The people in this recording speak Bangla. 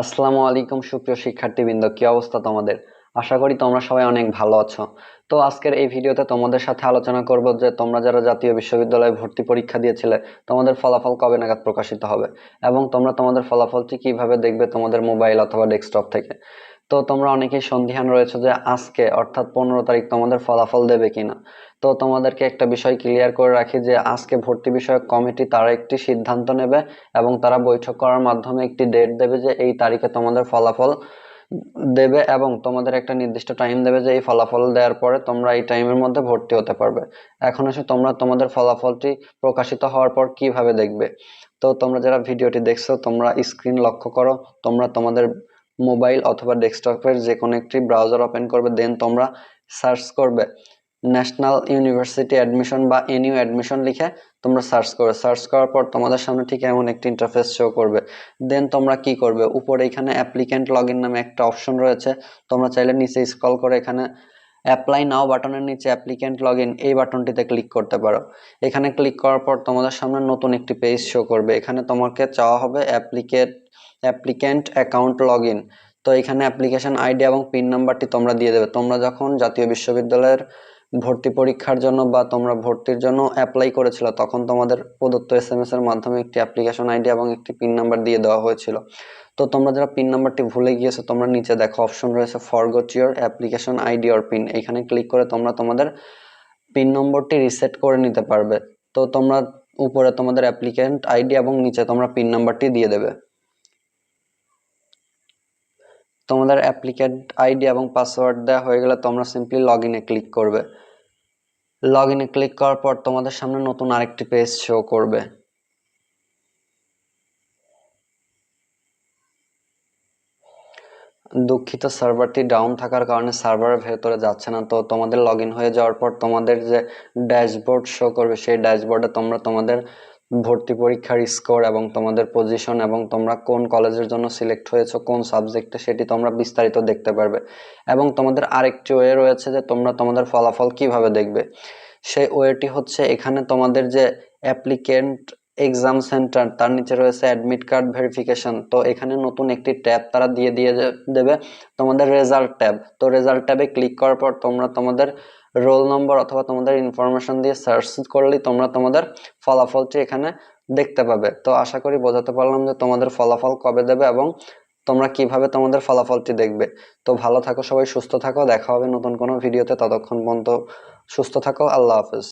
আসসালামু আলাইকুম, সুপ্রিয় শিক্ষার্থীবৃন্দ। কি অবস্থা তোমাদের? আশা করি তোমরা সবাই অনেক ভালো আছো। তো আজকের এই ভিডিওতে তোমাদের সাথে আলোচনা করব যে তোমরা যারা জাতীয় বিশ্ববিদ্যালয়ে ভর্তি পরীক্ষা দিয়েছিলে, তোমাদের ফলাফল কবে নাগাদ প্রকাশিত হবে এবং তোমরা তোমাদের ফলাফলটি কীভাবে দেখবে তোমাদের মোবাইল অথবা ডেস্কটপ থেকে। তো তোমরা অনেকেই সন্ধিহান রয়েছে যে আজকে, অর্থাৎ পনেরো তারিখ, তোমাদের ফলাফল দেবে কিনা। তো তোমাদেরকে একটা বিষয় ক্লিয়ার করে রাখি যে আজকে ভর্তি বিষয়ক কমিটি তারা একটি সিদ্ধান্ত নেবে এবং তারা বৈঠক করার মাধ্যমে একটি ডেট দেবে যে এই তারিখে তোমাদের ফলাফল দেবে এবং তোমাদের একটা নির্দিষ্ট টাইম দেবে যে এই ফলাফল দেওয়ার পরে তোমরা এই টাইমের মধ্যে ভর্তি হতে পারবে। এখন এসে তোমরা তোমাদের ফলাফলটি প্রকাশিত হওয়ার পর কীভাবে দেখবে? তো তোমরা যারা ভিডিওটি দেখছ, তোমরা স্ক্রিন লক্ষ্য করো, তোমরা তোমাদের মোবাইল অথবা ডেস্কটপের যে কোনো একটি ব্রাউজার ওপেন করবে দেন তোমরা সার্চ করবে। ন্যাশনাল ইউনিভার্সিটি অ্যাডমিশন বা এনইউ অ্যাডমিশন লিখে তোমরা সার্চ করবে সার্চ করার পর তোমাদের সামনে ঠিক এমন একটি ইন্টারফেস শো করবে। দেন তোমরা কি করবে? উপরে এখানে অ্যাপ্লিক্যান্ট লগ নামে একটা অপশন রয়েছে। তোমরা চাইলে নিচে স্ক্রল করে এখানে অ্যাপ্লাই নাও বাটনের নিচে অ্যাপ্লিক্যান্ট লগ এই বাটনটিতে ক্লিক করতে পারো। এখানে ক্লিক করার পর তোমাদের সামনে নতুন একটি পেজ শো করবে। এখানে তোমাকে চাওয়া হবে অ্যাপ্লিকেট অ্যাপ্লিক্যান্ট অ্যাকাউন্ট লগ তো এখানে অ্যাপ্লিকেশন আইডি এবং পিন নাম্বারটি তোমরা দিয়ে দেবে। তোমরা যখন জাতীয় বিশ্ববিদ্যালয়ের ভর্তি পরীক্ষার জন্য বা তোমরা ভর্তির জন্য অ্যাপ্লাই করেছিল, তখন তোমাদের প্রদত্ত এস এম এর মাধ্যমে একটি অ্যাপ্লিকেশন আইডি এবং একটি পিন নাম্বার দিয়ে দেওয়া হয়েছিল। তো তোমরা যারা পিন নাম্বারটি ভুলে গিয়েছো, তোমরা নিচে দেখো অপশন রয়েছে forgot your application ID or PIN এখানে ক্লিক করে তোমরা তোমাদের পিন নম্বরটি রিসেট করে নিতে পারবে। তো তোমরা উপরে তোমাদের অ্যাপ্লিকেন্ট আইডি এবং নিচে তোমরা পিন নাম্বারটি দিয়ে দেবে। তোমাদের অ্যাপ্লিকেন্ট আইডি এবং পাসওয়ার্ড দেওয়া হয়ে গেলে তোমরা সিম্পলি লগ ইনে ক্লিক করবে। লগ ইনে ক্লিক করার পর তোমাদের সামনে নতুন আরেকটি পেজ শো করবে। দুঃখিত সার্ভারটি ডাউন থাকার কারণে সার্ভারের ভেতরে যাচ্ছে না। তো তোমাদের লগ হয়ে যাওয়ার পর তোমাদের যে ড্যাশবোর্ড শো করবে, সেই ড্যাশবোর্ডে তোমরা তোমাদের ভর্তি পরীক্ষার স্কোর এবং তোমাদের পজিশন এবং তোমরা কোন কলেজের জন্য সিলেক্ট হয়েছো, কোন সাবজেক্টে সেটি তোমরা বিস্তারিত দেখতে পারবে। এবং তোমাদের আরেকটি ওয়ে রয়েছে যে তোমরা তোমাদের ফলাফল কীভাবে দেখবে। সেই ওয়েটি হচ্ছে এখানে তোমাদের যে অ্যাপ্লিকেন্ট এক্সাম সেন্টার তার নিচে রয়েছে অ্যাডমিট কার্ড ভেরিফিকেশন তো এখানে নতুন একটি ট্যাব তারা দিয়ে দিয়ে দেবে তোমাদের রেজাল্ট ট্যাব। তো রেজাল্ট ট্যাবে ক্লিক করার পর তোমরা তোমাদের রোল নম্বর অথবা তোমাদের ইনফরমেশন দিয়ে সার্চ করলেই তোমরা তোমাদের ফলাফলটি এখানে দেখতে পাবে। তো আশা করি বোঝাতে পারলাম যে তোমাদের ফলাফল কবে দেবে এবং তোমরা কীভাবে তোমাদের ফলাফলটি দেখবে। তো ভালো থাকো সবাই, সুস্থ থাকো। দেখা হবে নতুন কোনো ভিডিওতে। ততক্ষণ পর্যন্ত সুস্থ থাকো। আল্লাহ হাফেজ।